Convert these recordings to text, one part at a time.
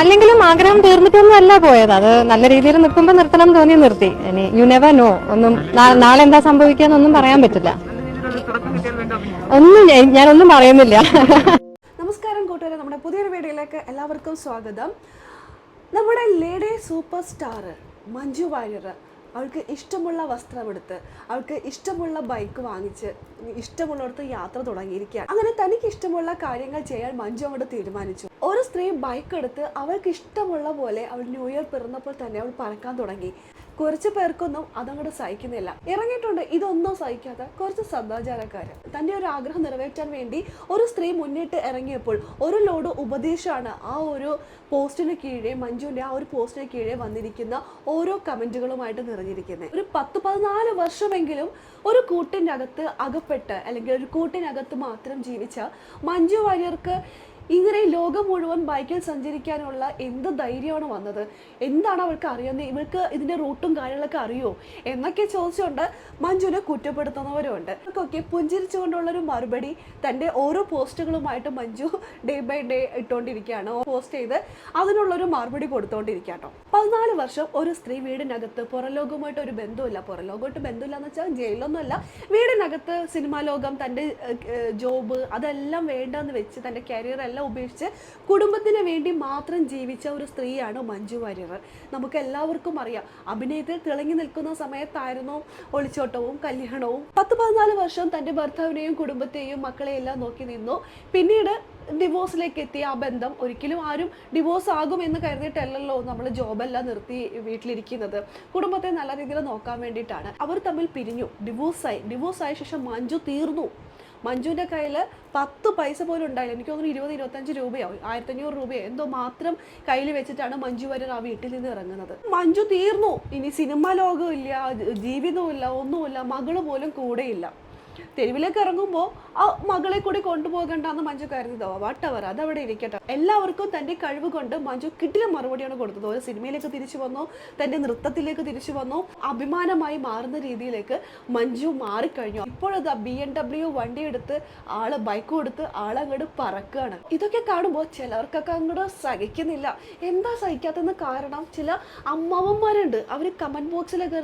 അല്ലെങ്കിലും ആഗ്രഹം തീർന്നിട്ടൊന്നും അല്ല പോയത്. അത് നല്ല രീതിയിൽ നിൽക്കുമ്പോൾ നിർത്തണം തോന്നി നിർത്തി. ഇനി യു നെവർ നോ ഒന്നും നാളെ എന്താ സംഭവിക്കാന്നൊന്നും പറയാൻ പറ്റില്ല. ഒന്നും ഞാൻ- ഞാനൊന്നും പറയുന്നില്ല. നമസ്കാരം കൂട്ടുകാരെ. നമ്മുടെ പുതിയൊരു വീഡിയോയിലേക്ക് എല്ലാവർക്കും സ്വാഗതം. നമ്മുടെ lady super star Manju Warrier അവൾക്ക് ഇഷ്ടമുള്ള വസ്ത്രമെടുത്ത് അവൾക്ക് ഇഷ്ടമുള്ള ബൈക്ക് വാങ്ങിച്ച് ഇഷ്ടമുള്ളിടത്ത് യാത്ര തുടങ്ങിയിരിക്കുകയാണ്. അങ്ങനെ തനിക്ക് ഇഷ്ടമുള്ള കാര്യങ്ങൾ ചെയ്യാൻ മഞ്ജു അങ്ങോട്ട് തീരുമാനിച്ചു. ഒരു സ്ത്രീ ബൈക്ക് എടുത്ത് അവൾക്ക് ഇഷ്ടമുള്ള പോലെ അവൾ ന്യൂ ഇയർ പിറന്നപ്പോൾ തന്നെ അവൾ പറക്കാൻ തുടങ്ങി. കുറച്ച് പേർക്കൊന്നും അതങ്ങോട്ട് സഹിക്കുന്നില്ല. ഇറങ്ങിയിട്ടുണ്ട്. ഇതൊന്നും സഹിക്കാത്ത കുറച്ച് സദാചാരക്കാർ തന്റെ ഒരു ആഗ്രഹം നിറവേറ്റാൻ വേണ്ടി ഒരു സ്ത്രീ മുന്നിട്ട് ഇറങ്ങിയപ്പോൾ ഒരു ലോഡ് ഉപദേശമാണ് ആ ഒരു പോസ്റ്റിന് കീഴേ മഞ്ജുവിന്റെ ആ ഒരു പോസ്റ്റിന് കീഴേ വന്നിരിക്കുന്ന ഓരോ കമന്റുകളുമായിട്ട് നിറഞ്ഞിരിക്കുന്നത്. ഒരു പത്ത് പതിനാല് വർഷമെങ്കിലും ഒരു കൂട്ടിന്റെ അകത്ത് അകപ്പെട്ട് അല്ലെങ്കിൽ ഒരു കൂട്ടിനകത്ത് മാത്രം ജീവിച്ച മഞ്ജു വാര്യർക്ക് ഇങ്ങനെ ലോകം മുഴുവൻ ബൈക്കിൽ സഞ്ചരിക്കാനുള്ള എന്ത് ധൈര്യമാണ് വന്നത്? എന്താണ് അവൾക്ക് അറിയുന്നത്? ഇവൾക്ക് ഇതിന്റെ റൂട്ടും കാര്യങ്ങളൊക്കെ അറിയോ? എന്നൊക്കെ ചോദിച്ചുകൊണ്ട് മഞ്ജുവിനെ കുറ്റപ്പെടുത്തുന്നവരുണ്ട് ഇവർക്കൊക്കെ പുഞ്ചിരിച്ചുകൊണ്ടുള്ളൊരു മറുപടി തന്റെ ഓരോ പോസ്റ്റുകളുമായിട്ട് മഞ്ജു ഡേ ബൈ ഡേ ഇട്ടുകൊണ്ടിരിക്കുകയാണ് പോസ്റ്റ് ചെയ്ത് അതിനുള്ളൊരു മറുപടി കൊടുത്തുകൊണ്ടിരിക്കുകയാട്ടോ പതിനാല് വർഷം ഒരു സ്ത്രീ വീടിനകത്ത് പുറലോകവുമായിട്ട് ഒരു ബന്ധമില്ല പുറലോകമായിട്ട് ബന്ധമില്ല എന്ന് വെച്ചാൽ ജയിലൊന്നുമല്ല. വീടിനകത്ത് സിനിമാ ലോകം തന്റെ ജോബ് അതെല്ലാം വേണ്ടെന്ന് വെച്ച് തന്റെ കരിയർ എല്ലാം ഉപേക്ഷിച്ച് കുടുംബത്തിന് വേണ്ടി മാത്രം ജീവിച്ച ഒരു സ്ത്രീയാണ് മഞ്ജു വാര്യർ. നമുക്ക് എല്ലാവർക്കും അറിയാം അഭിനയത്തിൽ തിളങ്ങി നിൽക്കുന്ന സമയത്തായിരുന്നു ഒളിച്ചോട്ടവും കല്യാണവും. പത്ത് പതിനാല് വർഷം തന്റെ ഭർത്താവിനെയും കുടുംബത്തെയും മക്കളെയെല്ലാം നോക്കി നിന്നു. പിന്നീട് ഡിവോഴ്സിലേക്ക് എത്തിയ ആ ബന്ധം ഒരിക്കലും ആരും ഡിവോഴ്സ് ആകും എന്ന് കരുതിയിട്ടല്ലല്ലോ നമ്മൾ ജോബെല്ലാം നിർത്തി വീട്ടിലിരിക്കുന്നത്. കുടുംബത്തെ നല്ല രീതിയിൽ നോക്കാൻ വേണ്ടിയിട്ടാണ്. അവർ തമ്മിൽ പിരിഞ്ഞു. ഡിവോഴ്സായി. ഡിവോഴ്സായ ശേഷം മഞ്ജു തീർന്നു. മഞ്ജുവിന്റെ കയ്യിൽ പത്ത് പൈസ പോലും ഉണ്ടായില്ല. എനിക്ക് തോന്നുന്നു ഇരുപത് ഇരുപത്തഞ്ച് രൂപയോ ആയിരത്തഞ്ഞൂറ് രൂപയോ എന്തോ മാത്രം കയ്യിൽ വെച്ചിട്ടാണ് മഞ്ജു വാര്യർ ആ വീട്ടിൽ നിന്ന് ഇറങ്ങുന്നത്. മഞ്ജു തീർന്നു. ഇനി സിനിമ ലോകമില്ല ജീവിതമില്ല ഒന്നുമില്ല മകൾ പോലും കൂടെയില്ല. തെരുവിലേക്ക് ഇറങ്ങുമ്പോൾ ആ മകളെ കൂടി കൊണ്ടുപോകണ്ടെന്ന് മഞ്ജു കരുതിയതോ വട്ടവർ അതവിടെ ഇരിക്കട്ടെ. എല്ലാവർക്കും തന്റെ കഴിവ് കൊണ്ട് മഞ്ജു കിട്ടിയ മറുപടിയാണ് കൊടുത്തത്. ഒരു സിനിമയിലേക്ക് തിരിച്ചു വന്നു തന്റെ നൃത്തത്തിലേക്ക് തിരിച്ചു വന്നു അഭിമാനമായി മാറുന്ന രീതിയിലേക്ക് മഞ്ജു മാറിക്കഴിഞ്ഞു. ഇപ്പോഴത് ബി എം ഡബ്ല്യു വണ്ടി എടുത്ത് ആൾ ബൈക്ക് കൊടുത്ത് ആളങ്ങോട്ട് പറക്കുകയാണ് ഇതൊക്കെ കാണുമ്പോൾ ചിലർക്കൊക്കെ അങ്ങോട്ട് സഹിക്കുന്നില്ല. എന്താ സഹിക്കാത്തതെന്ന് കാരണം ചില അമ്മാവന്മാരുണ്ട്. അവർ കമന്റ് ബോക്സിലൊക്കെ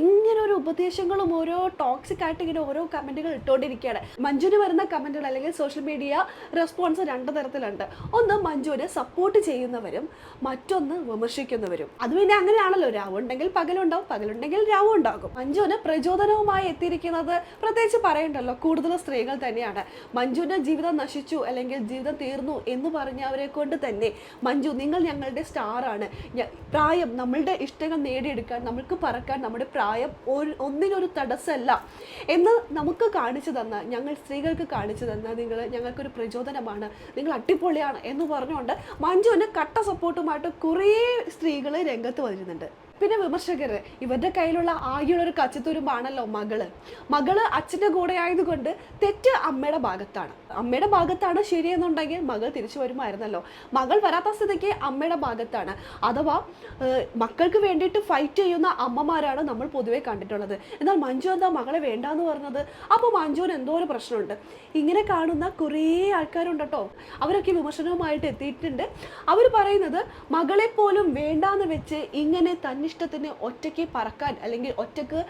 ഇങ്ങനെ ഒരു ഉപദേശങ്ങളും ഓരോ ടോക്സിക് ആയിട്ട് ഇങ്ങനെ ഓരോ കമന്റുകൾ ഇട്ടുകൊണ്ടിരിക്കുകയാണ് മഞ്ജുവിന് വരുന്ന കമന്റുകൾ അല്ലെങ്കിൽ സോഷ്യൽ മീഡിയ റെസ്പോൺസ് രണ്ട് തരത്തിലുണ്ട്. ഒന്ന് മഞ്ജുവിനെ സപ്പോർട്ട് ചെയ്യുന്നവരും മറ്റൊന്ന് വിമർശിക്കുന്നവരും. അത് പിന്നെ അങ്ങനെയാണല്ലോ രാവുണ്ടെങ്കിൽ പകലുണ്ടാവും പകലുണ്ടെങ്കിൽ രാവും ഉണ്ടാകും. മഞ്ജുവിന് പ്രചോദനവുമായി എത്തിയിരിക്കുന്നത് പ്രത്യേകിച്ച് പറയണ്ടല്ലോ കൂടുതൽ സ്ത്രീകൾ തന്നെയാണ്. മഞ്ജുവിന്റെ ജീവിതം നശിച്ചു അല്ലെങ്കിൽ ജീവിതം തീർന്നു എന്ന് പറഞ്ഞവരെ കൊണ്ട് തന്നെ മഞ്ജു നിങ്ങൾ ഞങ്ങളുടെ സ്റ്റാറാണ് പ്രായം നമ്മളുടെ ഇഷ്ടങ്ങൾ നേടിയെടുക്കാൻ നമ്മൾക്ക് പറക്കാൻ നമ്മുടെ പ്രായം ഒന്നിനൊരു തടസ്സമല്ല എന്ന് നമുക്ക് കാണിച്ചു തന്ന ഞങ്ങൾ സ്ത്രീകൾക്ക് കാണിച്ചു തന്ന നിങ്ങൾ ഞങ്ങൾക്കൊരു പ്രചോദനമാണ്. നിങ്ങൾ അടിപൊളിയാണ് എന്ന് പറഞ്ഞുകൊണ്ട് മഞ്ജുവിന് കട്ട സപ്പോർട്ടുമായിട്ട് കുറേ സ്ത്രീകൾ രംഗത്ത് വരുന്നുണ്ട് പിന്നെ വിമർശകർ ഇവരുടെ കയ്യിലുള്ള ആകെയുള്ള ഒരു കച്ചത്തുരുമ്പാണല്ലോ മകൾ. മകൾ അച്ഛന്റെ കൂടെ ആയതുകൊണ്ട് തെറ്റ് അമ്മയുടെ ഭാഗത്താണ്. അമ്മയുടെ ഭാഗത്താണ് ശരിയെന്നുണ്ടെങ്കിൽ മകൾ തിരിച്ചു വരുമായിരുന്നല്ലോ. മകൾ വരാത്ത സ്ഥിതിക്ക് അമ്മയുടെ ഭാഗത്താണ്. അഥവാ മക്കൾക്ക് വേണ്ടിയിട്ട് ഫൈറ്റ് ചെയ്യുന്ന അമ്മമാരാണ് നമ്മൾ പൊതുവെ കണ്ടിട്ടുള്ളത്. എന്നാൽ മഞ്ജു എന്താ മകളെ വേണ്ടാന്ന് പറഞ്ഞത്? അപ്പോൾ മഞ്ജുവിന് എന്തോ ഒരു പ്രശ്നമുണ്ട്. ഇങ്ങനെ കാണുന്ന കുറേ ആൾക്കാരുണ്ട് കേട്ടോ അവരൊക്കെ വിമർശനവുമായിട്ട് എത്തിയിട്ടുണ്ട്. അവർ പറയുന്നത് മകളെ പോലും വേണ്ടാന്ന് വെച്ച് ഇങ്ങനെ തന്നിഷ്ടത്തിന് ഒറ്റയ്ക്ക് പറക്കാൻ അല്ലെങ്കിൽ ഒറ്റയ്ക്ക്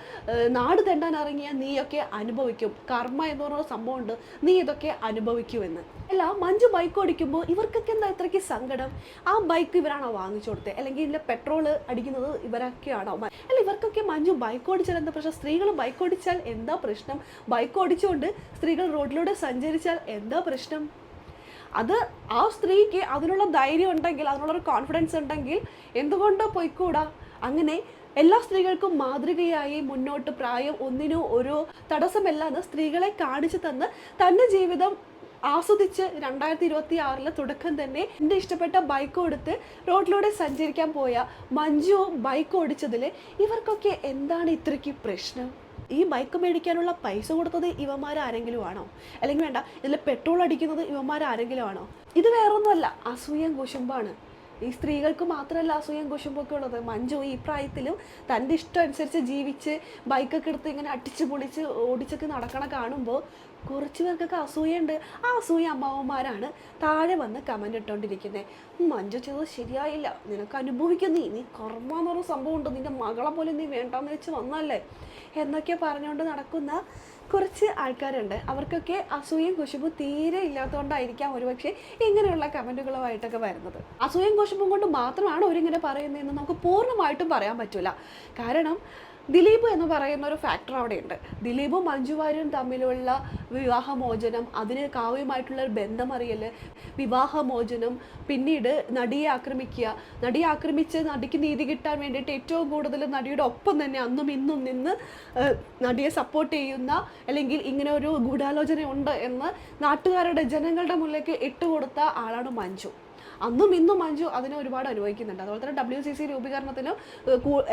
നാട് തെണ്ടാൻ ഇറങ്ങിയ നീയൊക്കെ അനുഭവിക്കും. കർമ്മ എന്ന് പറഞ്ഞ സംഭവമുണ്ട്. നീ ഇതൊക്കെ അനുഭവിക്കുമെന്ന്. അല്ല മഞ്ജു ബൈക്ക് ഓടിക്കുമ്പോൾ ഇവർക്കൊക്കെ എന്താ ഇത്രയ്ക്ക് സങ്കടം? ആ ബൈക്ക് ഇവരാണോ വാങ്ങിച്ചു കൊടുത്തത് അല്ലെങ്കിൽ ഇതിന്റെ പെട്രോൾ അടിക്കുന്നത് ഇവരൊക്കെയാണോ? അല്ല ഇവർക്കൊക്കെ മഞ്ജു ബൈക്ക് ഓടിച്ചാൽ എന്താ പ്രശ്നം? സ്ത്രീകൾ ബൈക്ക് ഓടിച്ചാൽ എന്താ പ്രശ്നം? ബൈക്ക് ഓടിച്ചുകൊണ്ട് സ്ത്രീകൾ റോഡിലൂടെ സഞ്ചരിച്ചാൽ എന്താ പ്രശ്നം? അത് ആ സ്ത്രീക്ക് അതിനുള്ള ധൈര്യം ഉണ്ടെങ്കിൽ അതിനുള്ളൊരു കോൺഫിഡൻസ് ഉണ്ടെങ്കിൽ എന്തുകൊണ്ട് പോയിക്കൂടാ? അങ്ങനെ എല്ലാ സ്ത്രീകൾക്കും മാതൃകയായി മുന്നോട്ട് പ്രായം ഒന്നിനും ഒരു തടസ്സമല്ലാതെ സ്ത്രീകളെ കാണിച്ചു തന്ന് തന്റെ ജീവിതം ആസ്വദിച്ച് രണ്ടായിരത്തി ഇരുപത്തി ആറിലെ തുടക്കം തന്നെ എന്റെ ഇഷ്ടപ്പെട്ട ബൈക്ക് കൊടുത്ത് റോഡിലൂടെ സഞ്ചരിക്കാൻ പോയ മഞ്ജു ബൈക്ക് ഓടിച്ചതിൽ ഇവർക്കൊക്കെ എന്താണ് ഇത്രയ്ക്ക് പ്രശ്നം? ഈ ബൈക്ക് മേടിക്കാനുള്ള പൈസ കൊടുത്തത് ഇവന്മാരാരെങ്കിലും ആണോ? അല്ലെങ്കിൽ വേണ്ട ഇതിൽ പെട്രോൾ അടിക്കുന്നത് ഇവന്മാരാരെങ്കിലും ആണോ? ഇത് വേറൊന്നുമല്ല അസൂയം കുശുമ്പാണ്. ഈ സ്ത്രീകൾക്ക് മാത്രമല്ല അസൂയം കുശുമ്പൊക്കെ ഉള്ളത്. മഞ്ജു ഈ പ്രായത്തിലും തന്റെ ഇഷ്ടം അനുസരിച്ച് ജീവിച്ച് ബൈക്കൊക്കെ എടുത്ത് ഇങ്ങനെ അടിച്ച് പൊളിച്ച് ഓടിച്ചൊക്കെ നടക്കണ കാണുമ്പോൾ കുറച്ച് പേർക്കൊക്കെ അസൂയുണ്ട് ആ അസൂയ അമ്മാവന്മാരാണ് താഴെ വന്ന് കമന്റ് ഇട്ടുകൊണ്ടിരിക്കുന്നത് മഞ്ജു ചെയ്തത് ശരിയായില്ല. നിനക്ക് അനുഭവിക്കുന്നീ നീ. കർമ്മ എന്ന് പറഞ്ഞ സംഭവം ഉണ്ട് നിന്റെ മകളെ പോലെ നീ വേണ്ടാന്ന് വെച്ച് വന്നല്ലേ എന്നൊക്കെ പറഞ്ഞുകൊണ്ട് നടക്കുന്ന കുറച്ച് ആൾക്കാരുണ്ട്. അവർക്കൊക്കെ അസൂയയും കുശുമ്പും തീരെ ഇല്ലാത്തതുകൊണ്ടായിരിക്കാം ഒരുപക്ഷെ ഇങ്ങനെയുള്ള കമന്റുകളുമായിട്ടൊക്കെ വരുന്നത്. അസൂയയും കുശുമ്പും കൊണ്ട് മാത്രമാണ് അവരിങ്ങനെ പറയുന്നതെന്ന് നമുക്ക് പൂർണമായിട്ടും പറയാൻ പറ്റില്ല കാരണം ദിലീപ് എന്ന് പറയുന്ന ഒരു ഫാക്ടർ അവിടെയുണ്ട്. ദിലീപും മഞ്ജു വാര്യരും തമ്മിലുള്ള വിവാഹമോചനം അതിന് കാവ്യമായിട്ടുള്ള ഒരു ബന്ധമറിയൽ വിവാഹമോചനം പിന്നീട് നടിയെ ആക്രമിക്കുക നടിയെ ആക്രമിച്ച് നടിക്ക് നീതി കിട്ടാൻ വേണ്ടിയിട്ട് ഏറ്റവും കൂടുതൽ നടിയുടെ ഒപ്പം തന്നെ അന്നും ഇന്നും നിന്ന് നടിയെ സപ്പോർട്ട് ചെയ്യുന്ന അല്ലെങ്കിൽ ഇങ്ങനെ ഒരു ഗൂഢാലോചന ഉണ്ട് എന്ന് നാട്ടുകാരുടെ ജനങ്ങളുടെ മുന്നിലേക്ക് ഇട്ടുകൊടുത്ത ആളാണ് മഞ്ജു. അന്നും ഇന്നും മഞ്ജു അതിനെ ഒരുപാട് അനുഭവിക്കുന്നുണ്ട്. അതുപോലെ തന്നെ ഡബ്ല്യു സി സി രൂപീകരണത്തിന്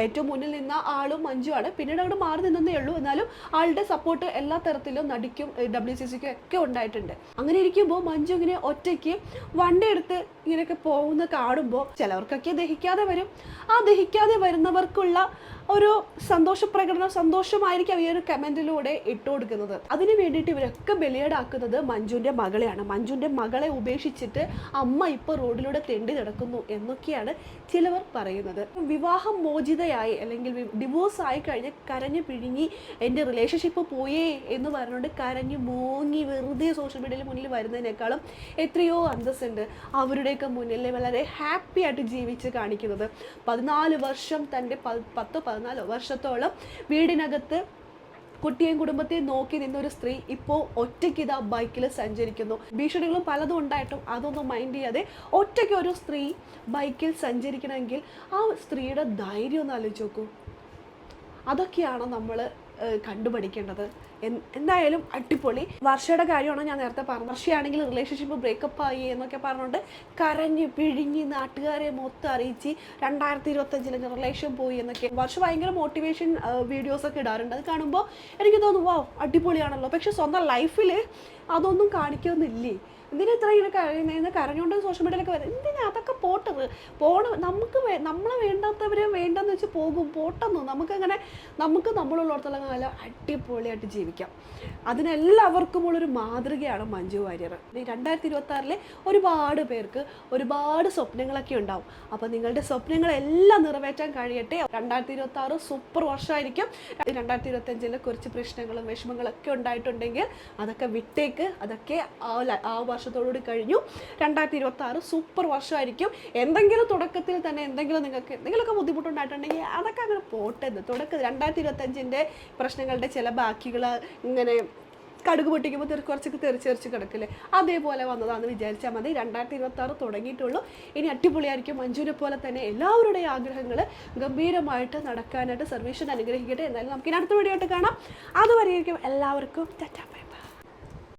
ഏറ്റവും മുന്നിൽ നിന്ന ആളും മഞ്ജുവാണ്. പിന്നീട് അങ്ങോട്ട് മാറി നിന്നേ ഉള്ളൂ. എന്നാലും ആളുടെ സപ്പോർട്ട് എല്ലാ തരത്തിലും നടിക്കും ഡബ്ല്യു സി സിക്കും ഒക്കെ ഉണ്ടായിട്ടുണ്ട്. അങ്ങനെ ഇരിക്കുമ്പോൾ മഞ്ജു ഇങ്ങനെ ഒറ്റയ്ക്ക് വണ്ടി എടുത്ത് ഇങ്ങനെയൊക്കെ പോകുന്ന കാണുമ്പോൾ ചിലവർക്കൊക്കെ ദഹിക്കാതെ വരും. ആ ദഹിക്കാതെ വരുന്നവർക്കുള്ള ഒരു സന്തോഷ പ്രകടനം സന്തോഷമായിരിക്കും ഈ ഒരു കമന്റിലൂടെ ഇട്ട് കൊടുക്കുന്നത് അതിന് വേണ്ടിയിട്ട് ഇവരൊക്കെ ബലിയേടാക്കുന്നത് മഞ്ജുവിന്റെ മകളെയാണ്. മഞ്ജുവിന്റെ മകളെ ഉപേക്ഷിച്ചിട്ട് അമ്മ ഇപ്പോൾ റോഡിലൂടെ തെണ്ടി നടക്കുന്നു എന്നൊക്കെയാണ് ചിലവർ പറയുന്നത്. വിവാഹം മോചിതയായി അല്ലെങ്കിൽ ഡിവോഴ്സ് ആയി കഴിഞ്ഞ് കരഞ്ഞ് പിഴിഞ്ഞി എന്റെ റിലേഷൻഷിപ്പ് പോയേ എന്ന് പറഞ്ഞുകൊണ്ട് കരഞ്ഞ് മോങ്ങി വെറുതെ സോഷ്യൽ മീഡിയയിൽ മുന്നിൽ വരുന്നതിനേക്കാളും എത്രയോ അന്തസ്സുണ്ട് അവരുടെയൊക്കെ മുന്നിൽ വളരെ ഹാപ്പി ആയിട്ട് ജീവിച്ച് കാണിക്കുന്നത്. പതിനാല് വർഷം തന്റെ പത്തോ പതിനാലോ വർഷത്തോളം വീടിനകത്ത് കുട്ടിയെയും കുടുംബത്തെയും നോക്കി നിന്നൊരു സ്ത്രീ ഇപ്പോൾ ഒറ്റയ്ക്ക് ഇതാ ബൈക്കിൽ സഞ്ചരിക്കുന്നു. ഭീഷണികളും പലതും ഉണ്ടായിട്ടും അതൊന്നും മൈൻഡ് ചെയ്യാതെ ഒറ്റയ്ക്ക് ഒരു സ്ത്രീ ബൈക്കിൽ സഞ്ചരിക്കണമെങ്കിൽ ആ സ്ത്രീയുടെ ധൈര്യം ഒന്ന് ആലോചിച്ച് നോക്കൂ. അതൊക്കെയാണ് നമ്മൾ കണ്ടുപഠിക്കേണ്ടത്. എന്തായാലും അടിപൊളി. വർഷയുടെ കാര്യമാണ് ഞാൻ നേരത്തെ പറഞ്ഞത്? വർഷയാണെങ്കിൽ റിലേഷൻഷിപ്പ് ബ്രേക്കപ്പ് ആയി എന്നൊക്കെ പറഞ്ഞുകൊണ്ട് കരഞ്ഞ് പിഴിഞ്ഞ് നാട്ടുകാരെ മൊത്തം അറിയിച്ച് രണ്ടായിരത്തി ഇരുപത്തഞ്ചിൽ റിലേഷൻ പോയി എന്നൊക്കെ. വർഷം ഭയങ്കര മോട്ടിവേഷൻ വീഡിയോസ് ഒക്കെ ഇടാറുണ്ട്. അത് കാണുമ്പോൾ എനിക്ക് തോന്നുന്നു വാ അടിപൊളിയാണല്ലോ. പക്ഷെ സ്വന്തം ലൈഫിൽ അതൊന്നും കാണിക്കുന്നില്ലേ എന്തിനാ ഇത്ര ഇങ്ങനെ കരയുന്നതെന്ന് കരഞ്ഞുകൊണ്ട് സോഷ്യൽ മീഡിയയിലൊക്കെ വരും. എന്തിനാ? അതൊക്കെ പോട്ടത് പോണ. നമുക്ക് നമ്മളെ വേണ്ടാത്തവരെ വേണ്ടെന്ന് വെച്ച് പോകും. പോട്ടെന്നു? നമുക്കങ്ങനെ നമുക്ക് നമ്മളുള്ളിടത്തോളം കാലം അടിപൊളിയായിട്ട് ജീവിക്കാം. അതിനെല്ലാവർക്കും ഉള്ളൊരു മാതൃകയാണ് മഞ്ജു വാര്യർ. രണ്ടായിരത്തി ഇരുപത്തി ആറിലെ ഒരുപാട് പേർക്ക് ഒരുപാട് സ്വപ്നങ്ങളൊക്കെ ഉണ്ടാവും. അപ്പോൾ നിങ്ങളുടെ സ്വപ്നങ്ങളെല്ലാം നിറവേറ്റാൻ കഴിയട്ടെ. രണ്ടായിരത്തി ഇരുപത്തി ആറ് സൂപ്പർ വർഷമായിരിക്കും രണ്ടായിരത്തി ഇരുപത്തി അഞ്ചിൽ കുറച്ച് പ്രശ്നങ്ങളും വിഷമങ്ങളൊക്കെ ഉണ്ടായിട്ടുണ്ടെങ്കിൽ അതൊക്കെ വിട്ടേക്ക്. അതൊക്കെ ആ വർഷത്തോടുകൂടി കഴിഞ്ഞു. രണ്ടായിരത്തി ഇരുപത്തി ആറ് സൂപ്പർ വർഷമായിരിക്കും എന്തെങ്കിലും തുടക്കത്തിൽ തന്നെ എന്തെങ്കിലും നിങ്ങൾക്ക് എന്തെങ്കിലുമൊക്കെ ബുദ്ധിമുട്ടുണ്ടായിട്ടുണ്ടെങ്കിൽ അതൊക്കെ അങ്ങനെ പോട്ടെ. തുടക്കം രണ്ടായിരത്തി ഇരുപത്തഞ്ചിന്റെ പ്രശ്നങ്ങളുടെ ചില ബാക്കികൾ ഇങ്ങനെ കടുക് പൊട്ടിക്കുമ്പോൾ തെറി കുറച്ചൊക്കെ തെറിച്ച് തെറിച്ച് കിടക്കില്ലേ? അതേപോലെ വന്നതാണെന്ന് വിചാരിച്ചാൽ മതി. രണ്ടായിരത്തി ഇരുപത്തി ആറ് തുടങ്ങിയിട്ടുള്ളൂ. ഇനി അടിപൊളിയായിരിക്കും. മഞ്ജുവിനെ പോലെ തന്നെ എല്ലാവരുടെയും ആഗ്രഹങ്ങൾ ഗംഭീരമായിട്ട് നടക്കാനായിട്ട് സർവീഷൻ അനുഗ്രഹിക്കട്ടെ. എന്നാലും നമുക്ക് ഇനി അടുത്ത വീഡിയോ ആയിട്ട് കാണാം. അതുവരെയായിരിക്കും എല്ലാവർക്കും ബൈ.